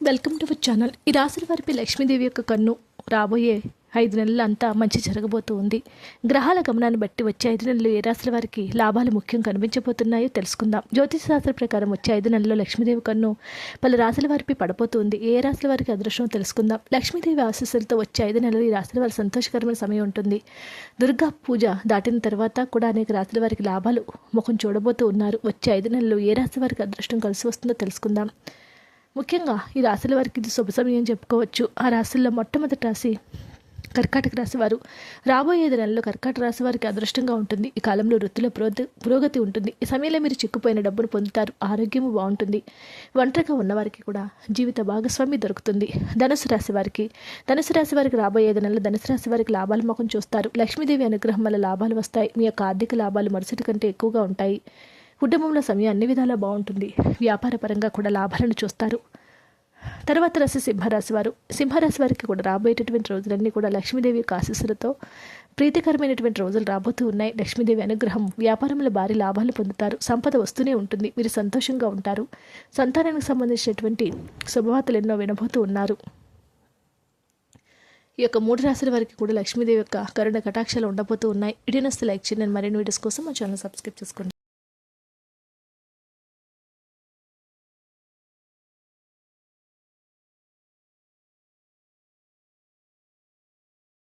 Welcome to our channel. ఈ రాశుల వారిపై లక్ష్మీదేవి యొక్క కన్ను. రాబోయే ఐదు నెలలు అంతా మంచి జరగబోతూ ఉంది గ్రహాల గమనాన్ని బట్టి వచ్చే ఐదు నెలలు ఏ రాశుల వారికి లాభాలు ముఖ్యం కనిపించబోతున్నాయో తెలుసుకుందాం. జ్యోతిష శాస్త్ర ప్రకారం వచ్చే ఐదు నెలల్లో లక్ష్మీదేవి కన్ను పలు రాశుల వారిపై పడబోతుంది. ఏ రాశుల వారికి అదృష్టం తెలుసుకుందాం. లక్ష్మీదేవి ఆశీస్సులతో వచ్చే ఐదు నెలలు ఈ రాశుల వారి సంతోషకరమైన సమయం ఉంటుంది. దుర్గా పూజ దాటిన తర్వాత కూడా అనేక రాశుల వారికి లాభాలు ముఖం చూడబోతూ ఉన్నారు. వచ్చే ఐదు నెలలు ఏ రాశి వారికి అదృష్టం కలిసి వస్తుందో తెలుసుకుందాం. ముఖ్యంగా ఈ రాశుల వారికి ఇది శుభ సమయం చెప్పుకోవచ్చు. ఆ రాశుల్లో మొట్టమొదటి రాశి కర్కాటక రాశి వారు. రాబోయే ఐదు నెలల్లో కర్కాటక రాశి వారికి అదృష్టంగా ఉంటుంది. ఈ కాలంలో వృత్తిలో పురోగతి పురోగతి ఉంటుంది. ఈ సమయంలో మీరు చిక్కుపోయిన డబ్బును పొందుతారు. ఆరోగ్యము బాగుంటుంది. ఒంటరిగా ఉన్నవారికి కూడా జీవిత భాగస్వామి దొరుకుతుంది. ధనుసు రాశి వారికి ధనుసు రాశి వారికి రాబోయే ఐదు నెలల్లో ధనుసు రాశి వారికి లాభాల ముఖం చూస్తారు. లక్ష్మీదేవి అనుగ్రహం వల్ల లాభాలు వస్తాయి. మీ యొక్క ఆర్థిక లాభాలు మరుసటి కంటే ఎక్కువగా ఉంటాయి. కుటుంబంలో సమయం అన్ని విధాలా బాగుంటుంది. వ్యాపారపరంగా కూడా లాభాలను చూస్తారు. తర్వాత రాశి సింహరాశి వారు. సింహరాశి వారికి కూడా రాబోయేటటువంటి రోజులన్నీ కూడా లక్ష్మీదేవి యొక్క ఆశీస్సులతో ప్రీతికరమైనటువంటి రోజులు రాబోతూ ఉన్నాయి. లక్ష్మీదేవి అనుగ్రహం వ్యాపారంలో భారీ లాభాలు పొందుతారు. సంపద వస్తూనే ఉంటుంది. మీరు సంతోషంగా ఉంటారు. సంతానానికి సంబంధించినటువంటి శుభవార్తలు ఎన్నో వినబోతూ ఉన్నారు. ఈ యొక్క మూడు రాశుల వారికి కూడా లక్ష్మీదేవి యొక్క కరుణ కటాక్షాలు ఉండబోతూ ఉన్నాయి. వీడియోనస్తే లైక్ చేయండి. మరిన్ని వీడియోస్ కోసం మా ఛానల్ సబ్స్క్రైబ్ చేసుకోండి.